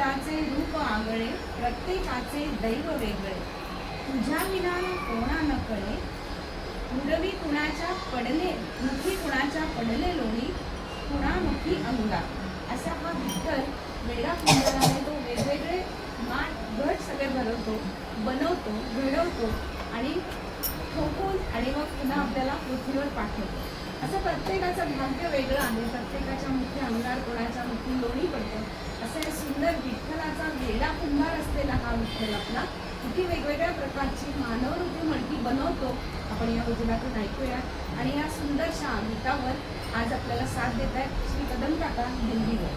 विठ्ठलाचे रूप आगळे प्रत्येकाचे दैव वेगळे. तुझ्या विना कोणा न कळे मुरवी कुणाच्या पडले मुखी कुणाच्या पडले लोणी कुणामुखी अंगा असा हा विठ्ठल वेगळा कुंभाराने तो वेगवेगळे मान घट सगळे भरवतो बनवतो घडवतो आणि ठोकून आणि मग पुन्हा आपल्याला पृथ्वीवर पाठवतो. असं प्रत्येकाचं भाग्य वेगळं आहे प्रत्येकाच्या मुखी अंगार कोणाच्या मुखी लोणी पडतं असं हे सुंदर विठ्ठलाचा वेगळा कुंभार असलेला आपला. किती वेगवेगळ्या प्रकारची मानवरूपी मडकी बनवतो. आपण या भजनातून ऐकूया. आणि या सुंदरशा गीतावर आज आपल्याला साथ देत आहेत श्री कदम काका दिल्लीवर.